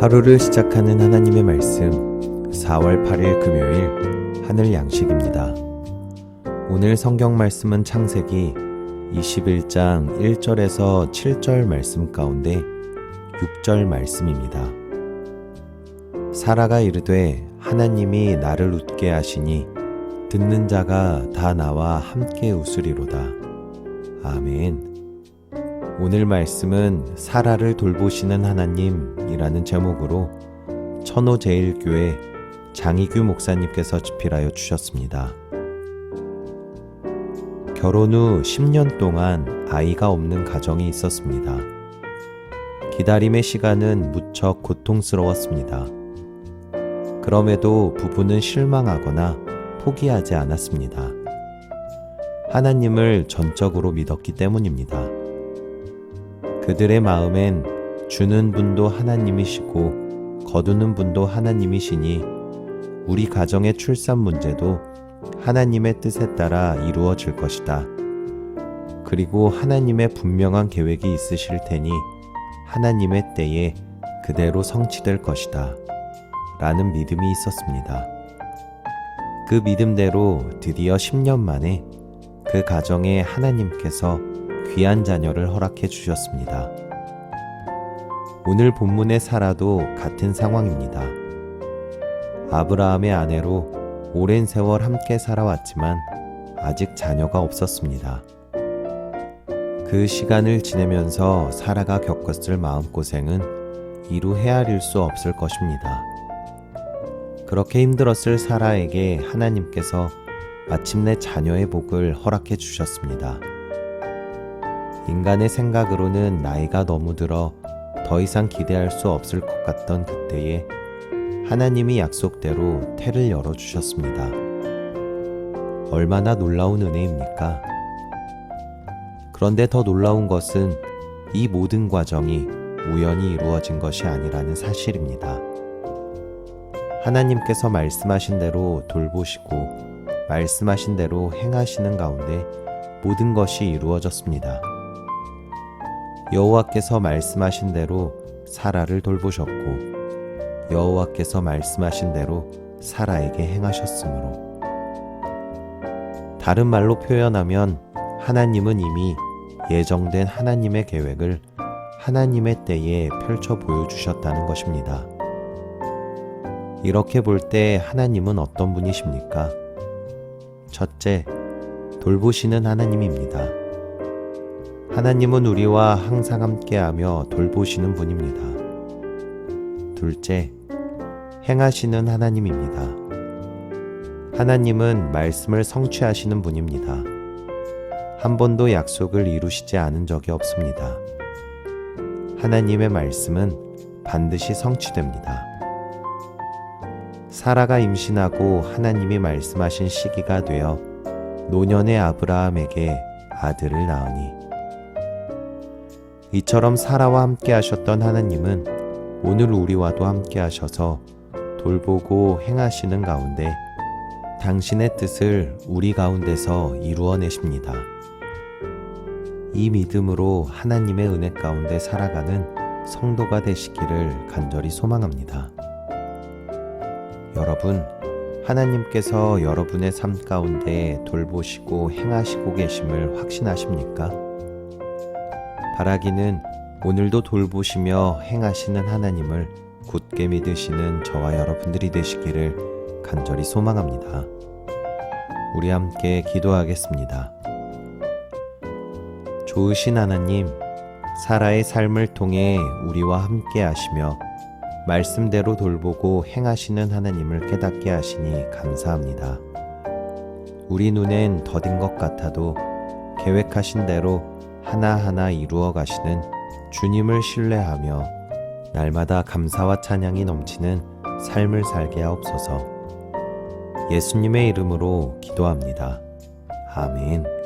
하루를 시작하는 하나님의 말씀 4월 8일 금요일 하늘 양식입니다. 오늘 성경 말씀은 창세기 21장 1절에서 7절 말씀 가운데 6절 말씀입니다. 사라가 이르되 하나님이 나를 웃게 하시니 듣는 자가 다 나와 함께 웃으리로다. 아멘. 오늘 말씀은 사라를 돌보시는 하나님이라는 제목으로 천호제일교회 장희규 목사님께서 집필하여 주셨습니다. 결혼 후 10년 동안 아이가 없는 가정이 있었습니다. 기다림의 시간은 무척 고통스러웠습니다. 그럼에도 부부는 실망하거나 포기하지 않았습니다. 하나님을 전적으로 믿었기 때문입니다. 그들의 마음엔 주는 분도 하나님이시고 거두는 분도 하나님이시니 우리 가정의 출산 문제도 하나님의 뜻에 따라 이루어질 것이다. 그리고 하나님의 분명한 계획이 있으실 테니 하나님의 때에 그대로 성취될 것이다. 라는 믿음이 있었습니다. 그 믿음대로 드디어 10년 만에 그 가정에 하나님께서 귀한 자녀를 허락해 주셨습니다. 오늘 본문의 사라도 같은 상황입니다. 아브라함의 아내로 오랜 세월 함께 살아왔지만 아직 자녀가 없었습니다. 그 시간을 지내면서 사라가 겪었을 마음고생은 이루 헤아릴 수 없을 것입니다. 그렇게 힘들었을 사라에게 하나님께서 마침내 자녀의 복을 허락해 주셨습니다. 인간의 생각으로는 나이가 너무 들어 더 이상 기대할 수 없을 것 같던 그때에 하나님이 약속대로 태를 열어주셨습니다. 얼마나 놀라운 은혜입니까? 그런데 더 놀라운 것은 이 모든 과정이 우연히 이루어진 것이 아니라는 사실입니다. 하나님께서 말씀하신 대로 돌보시고 말씀하신 대로 행하시는 가운데 모든 것이 이루어졌습니다. 여호와께서 말씀하신 대로 사라를 돌보셨고 여호와께서 말씀하신 대로 사라에게 행하셨으므로 다른 말로 표현하면 하나님은 이미 예정된 하나님의 계획을 하나님의 때에 펼쳐 보여주셨다는 것입니다. 이렇게 볼 때 하나님은 어떤 분이십니까? 첫째, 돌보시는 하나님입니다. 하나님은 우리와 항상 함께하며 돌보시는 분입니다. 둘째, 행하시는 하나님입니다. 하나님은 말씀을 성취하시는 분입니다. 한 번도 약속을 이루시지 않은 적이 없습니다. 하나님의 말씀은 반드시 성취됩니다. 사라가 임신하고 하나님이 말씀하신 시기가 되어 노년의 아브라함에게 아들을 낳으니 이처럼 사라와 함께 하셨던 하나님은 오늘 우리와도 함께 하셔서 돌보고 행하시는 가운데 당신의 뜻을 우리 가운데서 이루어내십니다. 이 믿음으로 하나님의 은혜 가운데 살아가는 성도가 되시기를 간절히 소망합니다. 여러분, 하나님께서 여러분의 삶 가운데 돌보시고 행하시고 계심을 확신하십니까? 바라기는 오늘도 돌보시며 행하시는 하나님을 굳게 믿으시는 저와 여러분들이 되시기를 간절히 소망합니다. 우리 함께 기도하겠습니다. 좋으신 하나님, 사라의 삶을 통해 우리와 함께 하시며 말씀대로 돌보고 행하시는 하나님을 깨닫게 하시니 감사합니다. 우리 눈엔 더딘 것 같아도 계획하신 대로 하나하나 이루어 가시는 주님을 신뢰하며 날마다 감사와 찬양이 넘치는 삶을 살게 하옵소서. 예수님의 이름으로 기도합니다. 아멘.